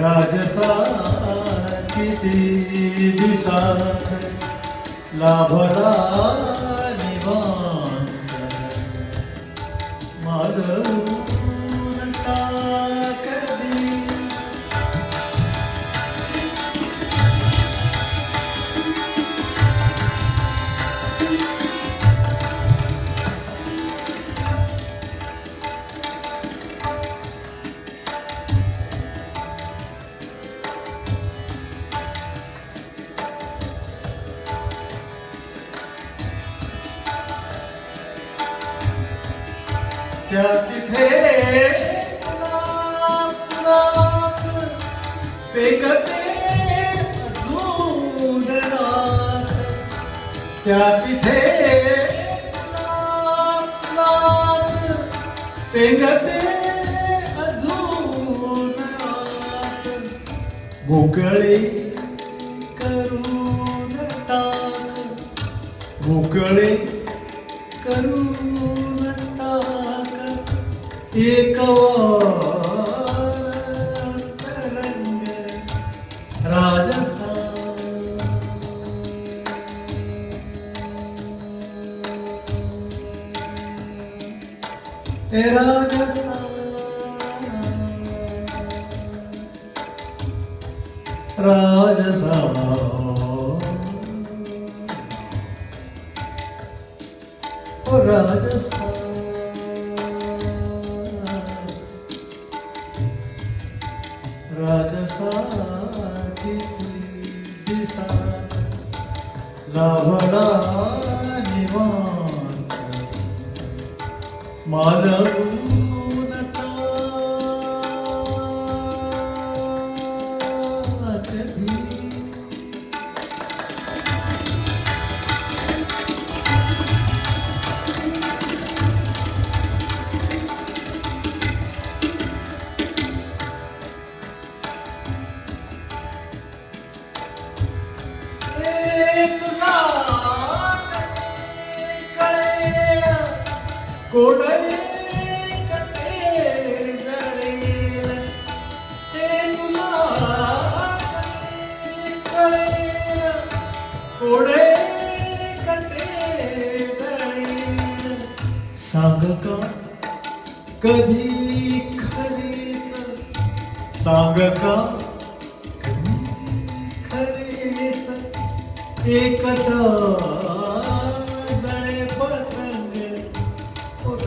राजसा किती दिसा लाभला निवांत Adam त्या तिथे पुरात पेकते अजून रात त्या तिथे पुरात पेकते अजून रात मोकळे करून टाक मोकळे करून ಏಕವಾಂತರಂಗ ರಾಜಸ ರಾಜಸ ರಾಜಸ ರಾಜಸ લાભલા નિવાન માનવ सांग का कधी खरीच? सांग का खरेच? एकट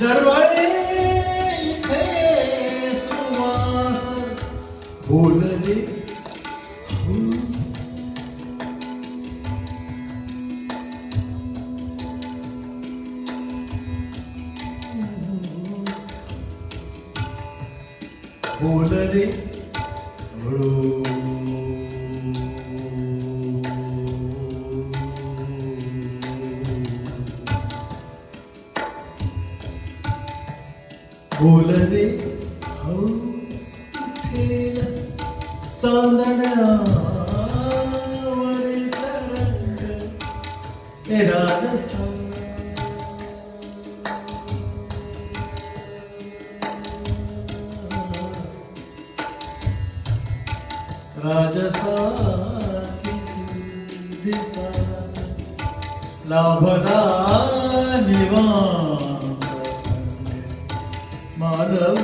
દરવાડે ઇથે સુવાસ ભૂલ જે ભૂલ રે हो. बोल रे हळू बोल रे हो उठेल चांदण्यावरी तरंग हे राजस्थान राजसाकी दिसा लाभदा निवांत Arão